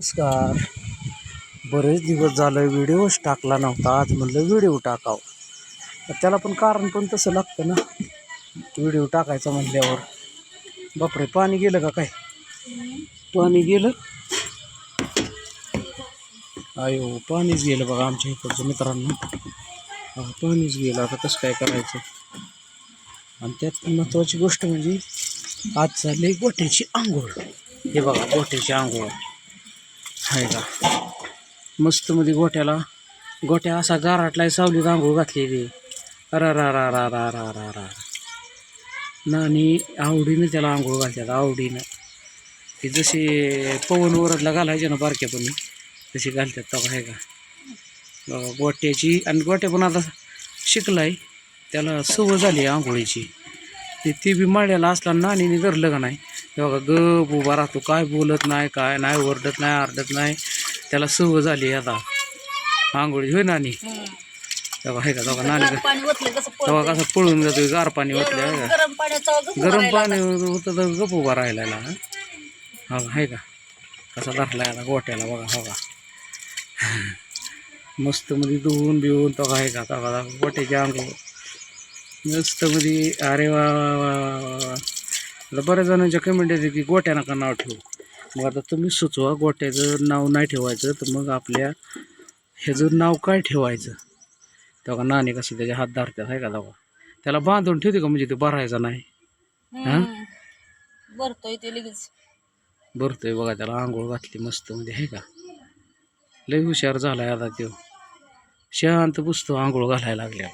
नमस्कार. बरेच दिवस झालं व्हिडिओच टाकला नव्हता आज म्हणलं व्हिडिओ टाकावं. त्याला पण कारण पण तसं लागतं ना. व्हिडिओ टाकायचा म्हणल्यावर. बापरे पाणी गेलं का काय? पाणी गेलं? अयो पाणीच गेलं बघा आमच्या इकडचं मित्रांनो. पाणीच गेलं. आता कसं काय करायचं? आणि त्यात महत्त्वाची गोष्ट म्हणजे आज चालली गोठ्याची आंघोळ. हे बघा गोठ्याची आंघोळ. आहे का? मस्त मध्ये गोट्याला गोट्या असा गाराटलाय सावलीत आंघोळ घातलेली अरा रा रा रा रा रा रा रा नानी आवडीनं त्याला आंघोळ घालतात आवडीनं. की जसे पवन वरदला घालायचे ना बारक्यापणी तशी घालतात तेव्हा आहे का? गोट्याची आणि गोट्या पण आता शिकलाय त्याला सवय झाली आहे आंघोळीची. ते ती बी माळ्याला असला नानीने धरलं का नाही बघा गप उभा राहतो. काय बोलत नाही काय नाही ओरडत नाही आरडत नाही. त्याला सवय झाली आता. आंघोळी. होय नानी? तेव्हा आहे का तेव्हा नानी कसं तेव्हा. कसं पळून जातोय गार पाणी ओतलं गरम पाणी होतं तर गप उभा राहिला हा. आहे का? कसा धरलाय आता गोट्याला बघा हो का मस्त मध्ये धुवून बिवून तो आहे का? तो गोट्याची आंघोळ. मस्त मध्ये अरे वा वा वा वा वा. आता बऱ्याच जणांच्या कमेंट येते की गोट्या नका नाव ठेवू? मग आता तुम्ही सुचवा गोट्याचं नाव नाही ठेवायचं तर मग आपल्या ह्याचं नाव काय ठेवायचं? तेव्हा नाणी कसं त्याच्या हात धरतात आहे का तेव्हा? त्याला बांधून ठेवते का म्हणजे ते भरायचं नाही? हम्म. भरतोय ते लगेच. भरतोय बघा त्याला आंघोळ घातली मस्त मध्ये आहे का? लय हुशार झालाय आता तो शांत पुसतो आंघोळ घालायला लागल्या